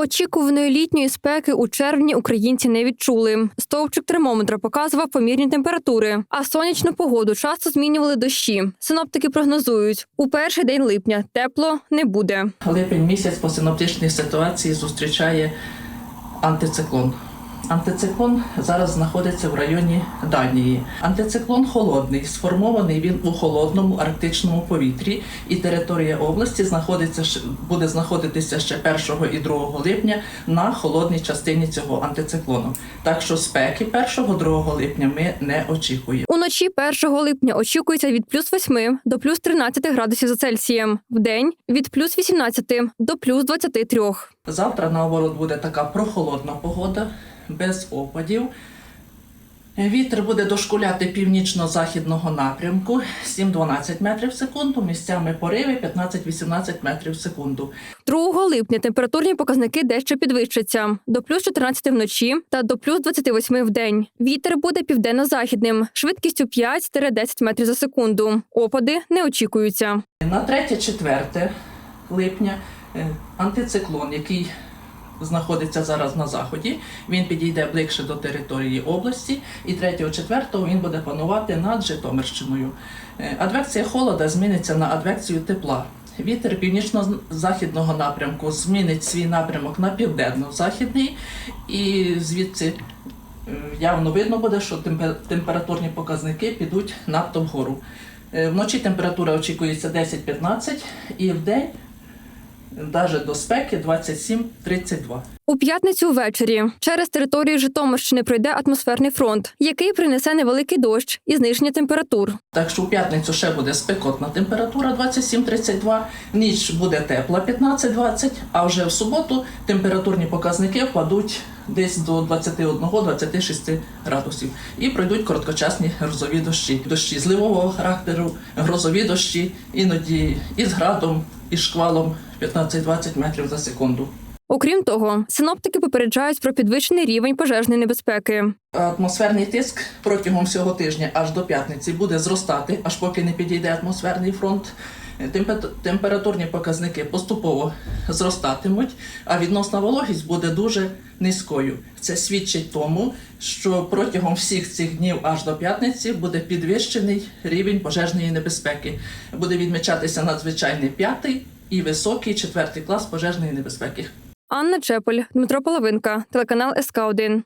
Очікуваної літньої спеки у червні українці не відчули. Стовпчик термометра показував помірні температури, а сонячну погоду часто змінювали дощі. Синоптики прогнозують, у перший день липня тепло не буде. Липень місяць по синоптичній ситуації зустрічає антициклон. Антициклон зараз знаходиться в районі Данії. Антициклон холодний, сформований він у холодному арктичному повітрі, і територія області знаходиться буде знаходитися ще 1 і 2 липня на холодній частині цього антициклону. Так що спеки 1-2 липня ми не очікуємо. Уночі 1 липня очікується від плюс 8 до плюс 13 градусів за Цельсієм, вдень від плюс 18 до плюс 23. Завтра наоборот буде така прохолодна погода, без опадів. Вітер буде дошкуляти північно-західного напрямку 7-12 метрів в секунду, місцями пориви 15-18 метрів в секунду. 2 липня температурні показники дещо підвищаться до плюс 14 вночі та до плюс 28 в день. Вітер буде південно-західним, швидкістю 5-10 метрів за секунду. Опади не очікуються. На 3-4 липня е, антициклон, який знаходиться зараз на заході, він підійде ближче до території області, і 3-4 він буде панувати над Житомирщиною. Е, Адвекція холода зміниться на адвекцію тепла. Вітер північно-західного напрямку змінить свій напрямок на південно-західний, і звідси е, явно видно буде, що температурні показники підуть надто вгору. Е, Вночі температура очікується 10-15 і в день навіть до спеки 27-32. У п'ятницю ввечері через територію Житомирщини пройде атмосферний фронт, який принесе невеликий дощ і зниження температур. Так що у п'ятницю ще буде спекотна температура 27-32, в ніч буде тепла 15-20, а вже в суботу температурні показники впадуть десь до 21-26 градусів. І пройдуть короткочасні грозові дощі. Дощі зливового характеру, грозові дощі, іноді із градом, і шквалом 15-20 метрів за секунду. Окрім того, синоптики попереджають про підвищений рівень пожежної небезпеки. Атмосферний тиск протягом всього тижня аж до п'ятниці буде зростати, аж поки не підійде атмосферний фронт. Темпе- Температурні показники поступово зростатимуть, а відносна вологість буде дуже низькою. Це свідчить тому, що протягом всіх цих днів аж до п'ятниці буде підвищений рівень пожежної небезпеки. Буде відмічатися надзвичайний п'ятий і високий четвертий клас пожежної небезпеки. Анна Чепель, Дмитро Половинка, телеканал СК 1